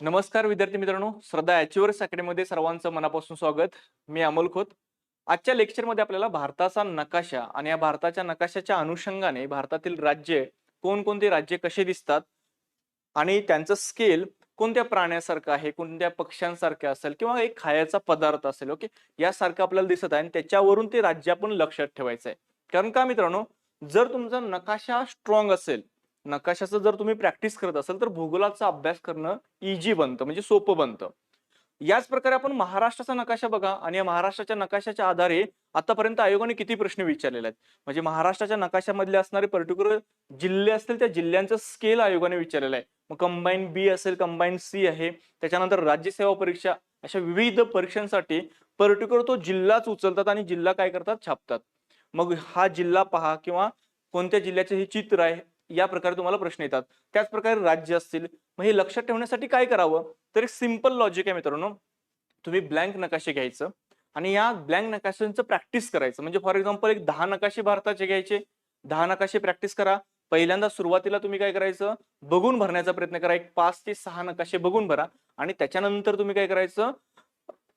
नमस्कार विद्यार्थी मित्रांनो श्रद्धा अॅच्युअर्स अकॅडमीमध्ये सर्वांचं मनापासून स्वागत. मी अमोल खोत. आजच्या लेक्चरमध्ये आपल्याला भारताचा नकाशा आणि या भारताच्या नकाशाच्या अनुषंगाने भारतातील राज्ये कोणकोणते राज्य कसे दिसतात आणि त्यांचं स्केल कोणत्या प्राण्यासारखं आहे कोणत्या पक्ष्यांसारखं असेल किंवा एक खायचा पदार्थ असेल ओके यासारखं आपल्याला दिसत आहे आणि त्याच्यावरून ते राज्य आपण लक्षात ठेवायचं आहे कारण का मित्रांनो जर तुमचा नकाशा स्ट्रॉंग असेल नकाशाचं जर तुम्ही प्रॅक्टिस करत असाल तर भूगोलाचा अभ्यास करणं इजी बनतं म्हणजे सोपं बनतं. याच प्रकारे आपण महाराष्ट्राचा नकाशा बघा आणि या महाराष्ट्राच्या नकाशाच्या आधारे आतापर्यंत आयोगाने किती प्रश्न विचारलेले आहेत. म्हणजे महाराष्ट्राच्या नकाशामधले असणारे पर्टिक्युलर जिल्हे असतील त्या जिल्ह्यांचं स्केल आयोगाने विचारलेलं आहे. मग कंबाईन बी असेल कंबाईन सी आहे. त्याच्यानंतर राज्यसेवा परीक्षा अशा विविध परीक्षांसाठी पर्टिक्युलर तो जिल्हाच उचलतात आणि जिल्हा काय करतात? छापतात. मग हा जिल्हा पहा किंवा कोणत्या जिल्ह्याचे हे चित्र आहे या प्रकारे तुम्हाला प्रश्न येतात. त्याचप्रकारे राज्य असतील. मग हे लक्षात ठेवण्यासाठी काय करावं? तर एक सिंपल लॉजिक आहे मित्रांनो. तुम्ही ब्लँक नकाशे घ्यायचं आणि या ब्लँक नकाशांचं प्रॅक्टिस करायचं. म्हणजे फॉर एक्झाम्पल एक दहा नकाशे भारताचे घ्यायचे. दहा नकाशे प्रॅक्टिस करा. पहिल्यांदा सुरुवातीला तुम्ही काय करायचं? बघून भरण्याचा प्रयत्न करा. एक पाच ते सहा नकाशे बघून भरा. आणि त्याच्यानंतर तुम्ही काय करायचं?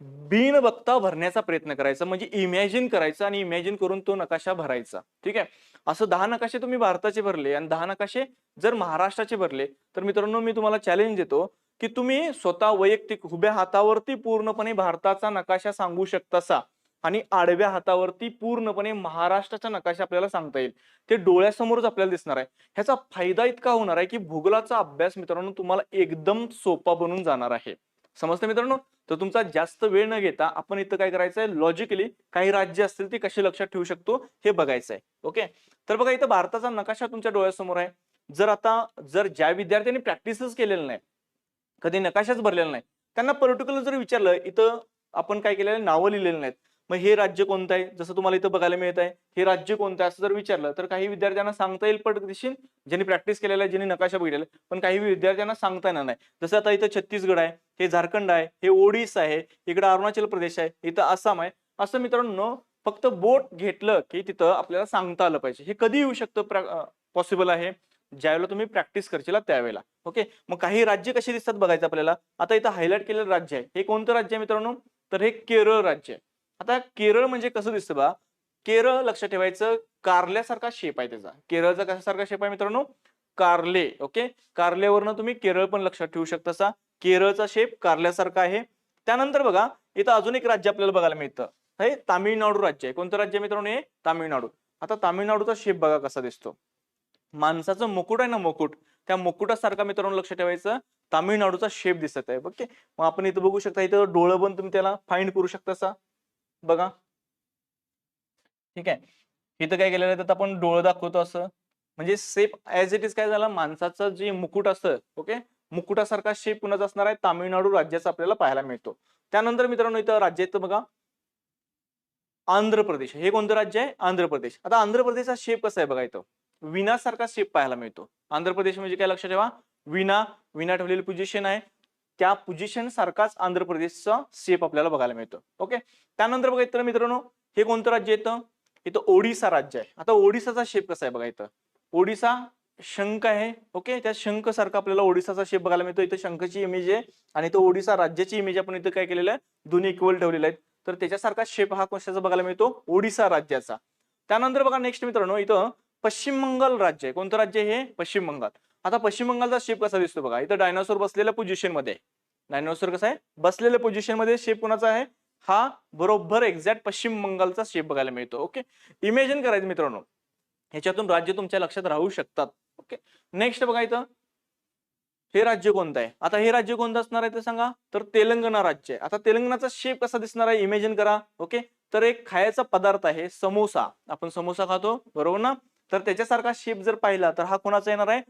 बिन बघता भरण्याचा प्रयत्न करायचा. म्हणजे इमॅजिन करायचं आणि इमॅजिन करून तो नकाशा भरायचा. ठीक आहे? असं दहा नकाशे तुम्ही भारताचे भरले आणि दहा नकाशे जर महाराष्ट्राचे भरले तर मित्रांनो मी तुम्हाला चॅलेंज देतो की तुम्ही स्वतः वैयक्तिक उभ्या हातावरती पूर्णपणे भारताचा नकाशा सांगू शकतासा आणि आडव्या हातावरती पूर्णपणे महाराष्ट्राचा नकाशा आपल्याला सांगता येईल. ते डोळ्यासमोरच आपल्याला दिसणार आहे. ह्याचा फायदा इतका होणार आहे की भूगोलाचा अभ्यास मित्रांनो तुम्हाला एकदम सोपा बनून जाणार आहे. समजतं मित्रांनो? तर तुमचा जास्त वेळ न घेता आपण इथं काय करायचंय? लॉजिकली काही राज्य असतील ते कसे लक्षात ठेवू शकतो? हे बघायचं आहे ओके तर बघा इथं भारताचा नकाशा तुमच्या डोळ्यासमोर आहे. जर आता जर ज्या विद्यार्थ्यांनी प्रॅक्टिसच केलेलं नाही कधी नकाशाच भरलेला नाही त्यांना पर्टिक्युलर जर विचारलं इथं आपण काय केलेलं नावं लिहिलेलं नाहीत. मग हे राज्य कोणतं आहे? जसं तुम्हाला इथं बघायला मिळत आहे हे राज्य कोणतं आहे? असं जर विचारलं तर काही विद्यार्थ्यांना सांगता येईल पटदिशील ज्यांनी प्रॅक्टिस केलेलं आहे ज्यांनी नकाशा बघितलेला आहे पण काही विद्यार्थ्यांना सांगता येणार नाही. जसं आता इथं छत्तीसगड आहे हे झारखंड आहे हे ओडिसा आहे इकडं अरुणाचल प्रदेश आहे इथं आसाम आहे. असं मित्रांनो फक्त बोट घेतलं की तिथं आपल्याला सांगता आलं पाहिजे. हे कधी येऊ शकतं पॉसिबल आहे? ज्यावेळेला तुम्ही प्रॅक्टिस करशील त्यावेळेला. ओके मग काही राज्य कशी दिसतात बघायचं आपल्याला? आता इथं हायलाईट केलेलं राज्य आहे. हे कोणतं राज्य आहे मित्रांनो? तर हे केरळ राज्य आहे. आता केरळ म्हणजे कसं दिसतं बा? केरळ लक्षात ठेवायचं कारल्यासारखा शेप आहे त्याचा. केरळचा कशासारखा शेप आहे मित्रांनो? कारले. ओके कारल्यावरनं तुम्ही केरळ पण लक्षात ठेवू शकता केरळचा शेप कारल्यासारखा आहे. त्यानंतर बघा इथं अजून एक राज्य आपल्याला बघायला मिळतं. हे तामिळनाडू राज्य आहे. कोणतं राज्य आहे मित्रांनो हे? तामिळनाडू. आता तामिळनाडूचा शेप बघा कसा दिसतो. माणसाचं मुकुट आहे ना मुकुट त्या मुकुटासारखा मित्रांनो लक्ष ठेवायचं. तामिळनाडूचा शेप दिसत आहे. ओके? मग आपण इथं बघू शकता इथं डोळं पण तुम्ही त्याला फाईंड करू शकता सा बघा. ठीक आहे. इथं काय केलेलं आहे? तर आपण डोळं दाखवतो असं. म्हणजे शेप ऍज इट इज काय झालं? माणसाचं जे मुकुट असतं ओके? मुकुटासारखा शेप कुणाचा असणार आहे? तामिळनाडू राज्याचा आपल्याला पाहायला मिळतो. त्यानंतर मित्रांनो इथं राज्य येतं बघा. आंध्र प्रदेश. हे कोणतं राज्य आहे? आंध्र प्रदेश. आता आंध्र प्रदेशचा शेप कसा आहे बघा इथं? विनासारखा शेप पाहायला मिळतो. आंध्र प्रदेश म्हणजे काय? लक्षात ठेवा. विना विना ठेवलेली पोझिशन आहे. त्या पोझिशन सारखाच आंध्र प्रदेशचा शेप आपल्याला बघायला मिळतो. ओके त्यानंतर बघा इतर मित्रांनो हे कोणतं राज्य येतं इथं? ओडिसा राज्य आहे. आता ओडिसाचा शेप कसा आहे बघा इथं? ओडिसा शंख आहे. ओके त्या शंख सारखा आपल्याला ओडिसाचा शेप बघायला मिळतो. इथं शंखची इमेज आहे आणि तो ओडिसा राज्याची इमेज आपण इथं काय केलेलं आहे? दोन्ही इक्वल ठेवलेले आहेत. तर त्याच्यासारखा शेप हा कशाचा बघायला मिळतो? ओडिसा राज्याचा. त्यानंतर बघा नेक्स्ट मित्रांनो इथं पश्चिम बंगाल राज्य आहे. कोणतं राज्य हे? पश्चिम बंगाल. आता पश्चिम बंगालचा शेप कसा दिसतो बघा? इथं डायनासोर बसलेल्या पोझिशनमध्ये डायनासोर कसा आहे? बसलेल्या पोझिशनमध्ये शेप कोणाचा आहे? हा बरोबर एक्झॅक्ट पश्चिम बंगालचा शेप बघायला मिळतो. ओके इमेजिन करायचं मित्रांनो. ह्याच्यातून राज्य तुमच्या लक्षात राहू शकतात. ओके नेक्स्ट बघा इथं हे राज्य कोणतं आहे? आता हे राज्य कोणतं असणार आहे ते सांगा. तर तेलंगणा राज्य आहे. आता तेलंगणाचा शेप कसा दिसणार आहे? इमेजिन करा. ओके तर एक खायचा पदार्थ आहे समोसा. आपण समोसा खातो. बरोबर ना? तर त्याच्यासारखा शेप जर पाहिला तर हा कोणाचा येणार आहे?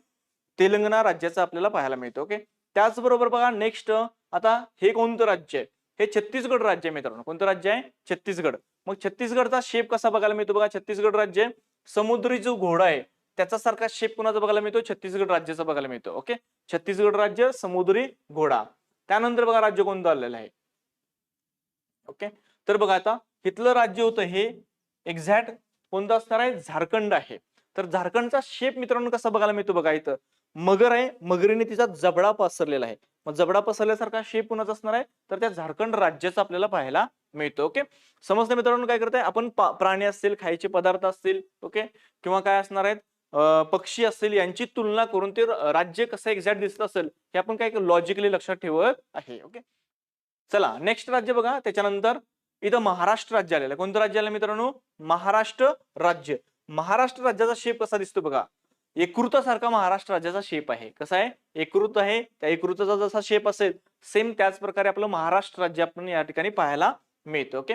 तेलंगणा राज्याचा आपल्याला पाहायला मिळतो. ओके त्याचबरोबर बघा नेक्स्ट आता हे कोणतं राज्य आहे? हे छत्तीसगड राज्य आहे मित्रांनो. कोणतं राज्य आहे? छत्तीसगड. मग छत्तीसगडचा शेप कसा बघायला मिळतो बघा. छत्तीसगड राज्य समुद्री जो घोडा आहे त्याचा सारखा शेप कुणाचा बघायला मिळतो? छत्तीसगड राज्याचा बघायला मिळतो. ओके छत्तीसगड राज्य समुद्री घोडा. त्यानंतर बघा राज्य कोणतं आलेलं आहे? ओके तर बघा आता इथलं राज्य होतं हे एक्झॅक्ट कोणतं असणार आहे? झारखंड आहे. तर झारखंडचा शेप मित्रांनो कसा बघायला मिळतो बघा इथं? मगर आहे मगरीने तिचा जबडा पसरलेला आहे. मग जबडा पसरल्यासारखा शेप कुणाचा असणार आहे? तर त्या झारखंड राज्याचा आपल्याला पाहायला मिळतो. ओके समजलं मित्रांनो काय करताय? आपण प्राणी असतील खायचे पदार्थ असतील ओके किंवा काय असणार आहेत? पक्षी असेल यांची तुलना करून ते राज्य कसं एक्झॅक्ट दिसत असेल हे आपण काय लॉजिकली लक्षात ठेवत आहे ओके चला नेक्स्ट राज्य बघा त्याच्यानंतर इथं महाराष्ट्र राज्य आलेलं आहे. कोणतं राज्य आलं मित्रांनो? महाराष्ट्र राज्य. महाराष्ट्र राज्याचा शेप कसा दिसतो बघा? एकृतासारखा महाराष्ट्र राज्याचा शेप आहे. कसा आहे? एकृत आहे. त्या एकृताचा जसा शेप असेल सेम त्याच प्रकारे आपलं महाराष्ट्र राज्य आपण या ठिकाणी पाहायला मिळतं ओके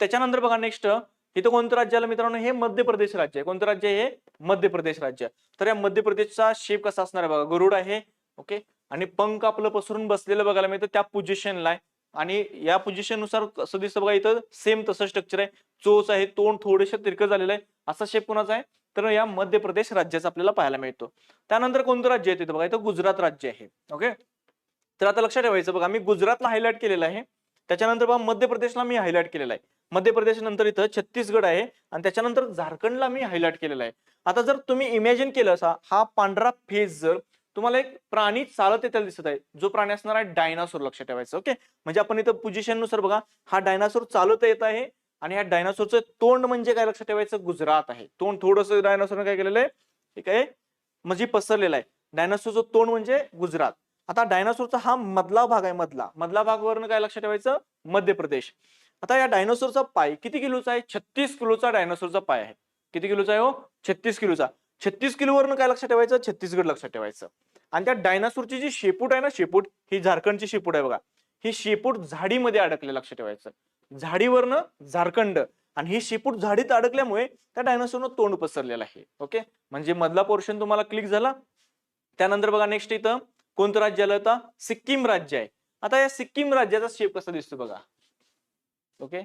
त्याच्यानंतर बघा नेक्स्ट इथं कोणतं राज्य आलं मित्रांनो? हे मध्य प्रदेश राज्य आहे. कोणतं राज्य हे मध्य प्रदेश राज्य तर या मध्य प्रदेशचा शेप कसा असणार आहे बघा. गरुड आहे ओके आणि पंख आपलं पसरून बसलेलं बघायला मिळतं त्या पोझिशनला आहे. आणि या पोझिशननुसार कसं दिसतं बघा इथं सेम तसं स्ट्रक्चर आहे. चोच आहे तोंड थोडेसे तिरकं झालेलं आहे. असा शेप कोणाचा आहे? तर या मध्य प्रदेश राज्याचा आपल्याला पाहायला मिळतो. त्यानंतर कोणतं राज्य आहे तिथं बघा? इथं गुजरात राज्य आहे ओके तर आता लक्षात ठेवायचं बघा मी गुजरातला हायलाइट केलेलं आहे. त्याच्यानंतर बघा मध्य प्रदेशला मी हायलाइट केलेला आहे. मध्य प्रदेश नंतर इथं छत्तीसगड आहे आणि त्याच्यानंतर झारखंडला मी हायलाइट केलेला आहे. आता जर तुम्ही इमॅजिन केलं असा हा पांढरा फेस जर तुम्हाला एक प्राणी चालत येताना दिसत आहे जो प्राणी असणार आहे डायनासोर लक्षात ठेवायचं ओके म्हणजे आपण इथं पोझिशननुसार बघा हा डायनासोर चालत येत आहे आणि ह्या डायनासोरचं तोंड म्हणजे काय लक्षात ठेवायचं? गुजरात आहे. तोंड थोडस डायनासोरने काय केलेलं आहे? ठीक आहे? म्हणजे पसरलेलं आहे. डायनासोरचं तोंड म्हणजे गुजरात. आता डायनासोरचा हा मधला भाग आहे मधला. मधला भागवरनं काय लक्षात ठेवायचं? मध्य प्रदेश. आता या डायनासोरचा पाय किती किलोचा आहे? छत्तीस किलोचा डायनासोरचा पाय आहे. किती किलोचा आहे हो? छत्तीस किलोचा. छत्तीस किलोवरनं काय लक्षात ठेवायचं? छत्तीसगड लक्षात ठेवायचं. आणि त्या डायनासोरची जी शेपूट आहे ना शेपूट ही झारखंडची शेपूट आहे बघा. ही शेपूट झाडीमध्ये अडकले लक्षात ठेवायचं. झाडीवरनं झारखंड आणि ही शेपूट झाडीत अडकल्यामुळे त्या डायनासोरनं तोंड पसरलेलं आहे. ओके? म्हणजे मधला पोर्शन तुम्हाला क्लिक झाला. त्यानंतर बघा नेक्स्ट इथं कोणतं राज्य आलं आता सिक्कीम राज्य आहे. आता या सिक्कीम राज्याचा शेप कसा दिसतो बघा. ओके?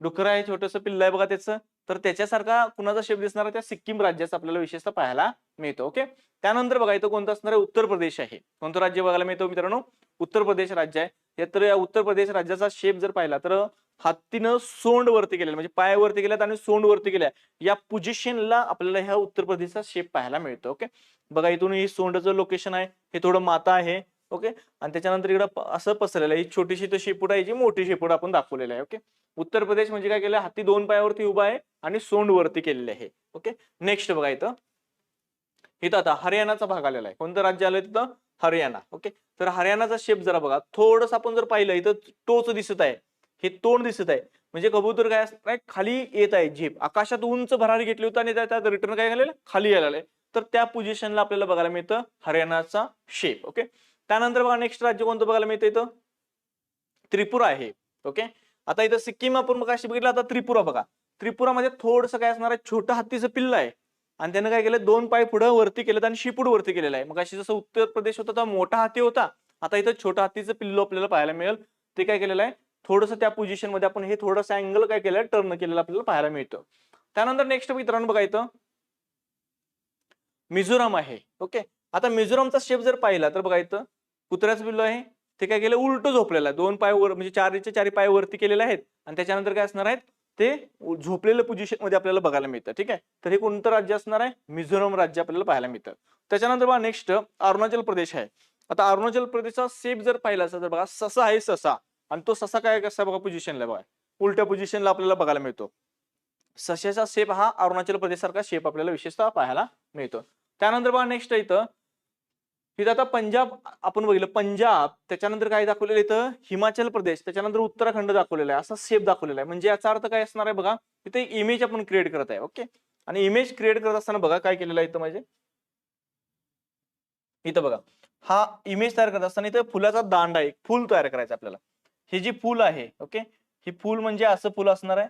डुकर आहे छोटस पिल्ल आहे बघा त्याचं. तर त्याच्यासारखा कुणाचा शेप दिसणार त्या सिक्कीम राज्याचा आपल्याला विशेषतः पाहायला मिळतो ओके? त्यानंतर बघा इथं कोणतं असणार आहे? उत्तर प्रदेश आहे. कोणतं राज्य बघायला मिळतो मित्रांनो? उत्तर प्रदेश राज्य आहे. या तर या उत्तर प्रदेश राज्याचा शेप जर पाहिला तर हत्तीनं सोंड वरती केलेलं म्हणजे पायावरती केल्यात आणि सोंड वरती केल्या या पोझिशनला आपल्याला ह्या उत्तर प्रदेशचा शेप पाहायला मिळतो ओके? बघा इथून ही सोंडचं लोकेशन आहे. हे थोडं माता आहे. ओके? आणि त्याच्यानंतर इकडं असं पसरलेलं आहे. ही छोटीशी तर शेपूट आहे जी मोठी शेपूट आपण दाखवलेलं आहे ओके? उत्तर प्रदेश म्हणजे काय केलं? हाती दोन पायावरती उभा आहे आणि सोंड वरती केलेले आहे ओके? नेक्स्ट बघा इथं. इथं आता हरियाणाचा भाग आलेला आहे. कोणतं राज्य आलं तिथं? हरियाणा ओके? तर हरियाणाचा शेप जरा बघा. थोडस आपण जर पाहिलं इथं टोच दिसत आहे. हे तोंड दिसत आहे. म्हणजे कबूतर काय असणार खाली येत आहे झेप. आकाशात उंच भरारी घेतली होती आणि त्यात रिटर्न काय झालेलं खाली यायला तर त्या पोझिशनला आपल्याला बघायला मिळतं हरियाणाचा शेप ओके? त्यानंतर बघा नेक्स्ट राज्य कोणतं बघायला मिळतं इथं? त्रिपुरा आहे. ओके आता इथं सिक्कीम आपण बघा अशी बघितलं आता त्रिपुरा बघा. त्रिपुरामध्ये थोडस काय असणार आहे छोटं हत्तीचं पिल्ल आहे. आणि त्यानं काय केलं दोन पाय पुढं वरती केलेत आणि शिपूड वरती केलेलं आहे. मग अशी जसं उत्तर प्रदेश होता तर मोठा हाती होता. आता इथं छोटा हत्तीचं पिल्लो आपल्याला पाहायला मिळेल. ते काय केलेलं आहे थोडंसं त्या पोझिशनमध्ये आपण हे थोडंसं अँगल काय केलं टर्न केलेलं आपल्याला पाहायला मिळतं. त्यानंतर नेक्स्ट मित्रांनो बघा इथं. मिझोराम आहे. ओके आता मिझोरामचा शेप जर पाहिला तर बघा इथं. कुत्र्याचं पिल्लू आहे. ते काय केलं? उलट झोपलेलं आहे. दोन पाय वर म्हणजे चारीचे चारी पाय वरती केलेले आहेत. आणि त्याच्यानंतर काय असणार आहेत? ते झोपलेलं पोझिशनमध्ये आपल्याला बघायला मिळतं. ठीक आहे? तर हे कोणतं राज्य असणार आहे? मिझोरम राज्य आपल्याला पाहायला मिळतं. त्याच्यानंतर बघा नेक्स्ट अरुणाचल प्रदेश आहे. आता अरुणाचल प्रदेशचा सेप जर पाहिला असेल तर बघा ससा आहे ससा. आणि तो ससा काय कसा बघा पोझिशनला बघा. उलट्या पोझिशनला आपल्याला बघायला मिळतो. सशाचा शेप हा अरुणाचल प्रदेश सारखा शेप आपल्याला विशेषतः पाहायला मिळतो. त्यानंतर बघा नेक्स्ट इथं इथं आता पंजाब आपण बघितलं पंजाब त्याच्यानंतर काय दाखवलेलं आहे इथं? हिमाचल प्रदेश त्याच्यानंतर उत्तराखंड दाखवलेला आहे असा सेप दाखवलेला आहे. म्हणजे याचा अर्थ काय असणार आहे बघा इथे इमेज आपण क्रिएट करत आहे ओके आणि इमेज क्रिएट करत असताना बघा काय केलेलं आहे इथं म्हणजे इथं बघा हा इमेज तयार करत असताना इथं फुलाचा दांडा आहे फुल तयार करायचं आपल्याला. हे जी फुल आहे ओके ही फुल म्हणजे असं फुल असणार आहे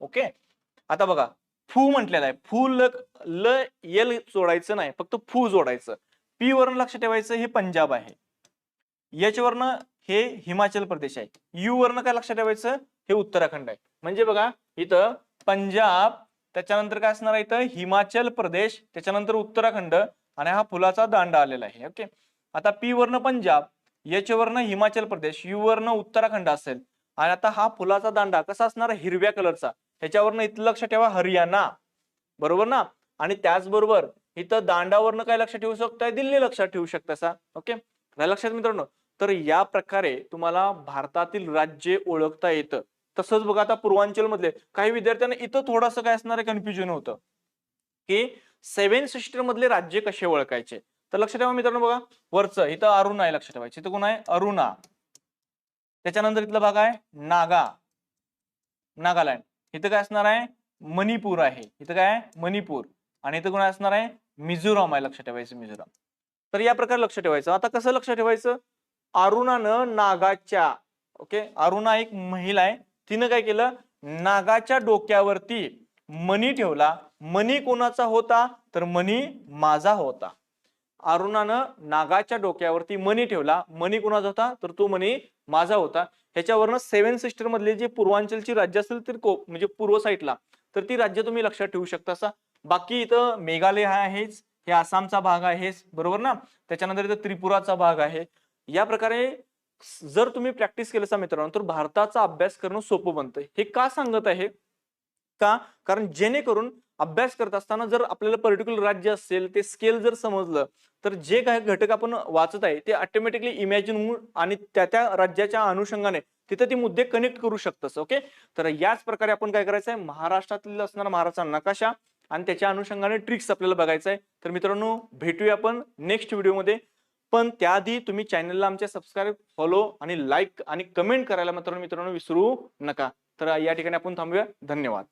ओके आता बघा फू म्हटलेला आहे. फू ल ल एल जोडायचं नाही फक्त फू जोडायचं. पी वरून लक्ष ठेवायचं हे पंजाब आहे. याच वरनं हे हिमाचल प्रदेश आहे. यू वरनं काय लक्षात ठेवायचं? हे उत्तराखंड आहे. म्हणजे बघा इथं पंजाब त्याच्यानंतर काय असणार आहे इथं? हिमाचल प्रदेश त्याच्यानंतर उत्तराखंड आणि हा फुलाचा दांडा आलेला आहे. ओके? आता पी वरनं पंजाब याच वरनं हिमाचल प्रदेश यू वरनं उत्तराखंड असेल. आणि आता हा फुलाचा दांडा कसा असणार? हिरव्या कलरचा. ह्याच्यावरनं इथं लक्ष ठेवा हरियाणा. बरोबर ना? आणि त्याचबरोबर इथं दांडावरनं काय लक्षात ठेवू शकताय? दिल्ली लक्षात ठेवू शकता ओके? लक्षात मित्रांनो? तर या प्रकारे तुम्हाला भारतातील राज्य ओळखता येतं. तसंच बघा आता पूर्वांचल मधले काही विद्यार्थ्यांना इथं थोडंसं काय असणार आहे? कन्फ्युजन होतं. की सेव्हन सिस्टर मधले राज्य कसे ओळखायचे? तर लक्षात ठेवा मित्रांनो बघा. वरचं इथं अरुणा आहे लक्षात ठेवायचं. इथं कोण आहे? अरुणा. त्याच्यानंतर इथला भाग आहे नागा. नागालँड. इथं काय असणार आहे? मणिपूर आहे. इथं काय? आहे मणिपूर. आणि इथं कोणा असणार आहे? मिझोराम आहे लक्षात ठेवायचं मिझोराम. तर या प्रकारे लक्ष ठेवायचं. आता कसं लक्ष ठेवायचं? अरुणानं नागाच्या ओके? अरुणा एक महिला आहे. तिनं काय केलं? नागाच्या डोक्यावरती मणी ठेवला. मणी कोणाचा होता? तर मणी माझा होता. अरुणानं नागाच्या डोक्यावरती मणी ठेवला. मणी कोणाचा होता? तर तो मणी माझा होता. ह्याच्यावरनं सेव्हन सिस्टर मधले जे पूर्वांचलची राज्य असेल तर को म्हणजे पूर्व साईडला तर ती राज्य तुम्ही लक्षात ठेवू शकता असा बाकी इथं मेघालय हा आहेच हे आसामचा भाग आहेच बरोबर ना? त्याच्यानंतर इथं त्रिपुराचा भाग आहे. या प्रकारे जर तुम्ही प्रॅक्टिस केलं असा मित्रांनो तर भारताचा अभ्यास करणं सोपं बनतं हे का सांगत आहे? का? कारण जेणेकरून अभ्यास करत असताना जर आपल्याला पर्टिक्युलर राज्य असेल ते स्केल जर समजलं तर जे काही घटक आपण वाचत आहे ते ऑटोमॅटिकली इमॅजिन होऊन आणि त्या त्या राज्याच्या अनुषंगाने तिथे ती मुद्दे कनेक्ट करू शकतस ओके तर याच प्रकारे आपण काय करायचं आहे? महाराष्ट्रातील असणारा महाराष्ट्राचा नकाशा आणि त्याच्या अनुषंगाने ट्रिक्स आपल्याला बघायचं आहे. तर मित्रांनो भेटूया आपण नेक्स्ट व्हिडिओमध्ये पण त्याआधी तुम्ही चॅनलला आमच्या सबस्क्राईब फॉलो आणि लाईक आणि कमेंट करायला मात्र मित्रांनो विसरू नका. तर या ठिकाणी आपण थांबूया. धन्यवाद.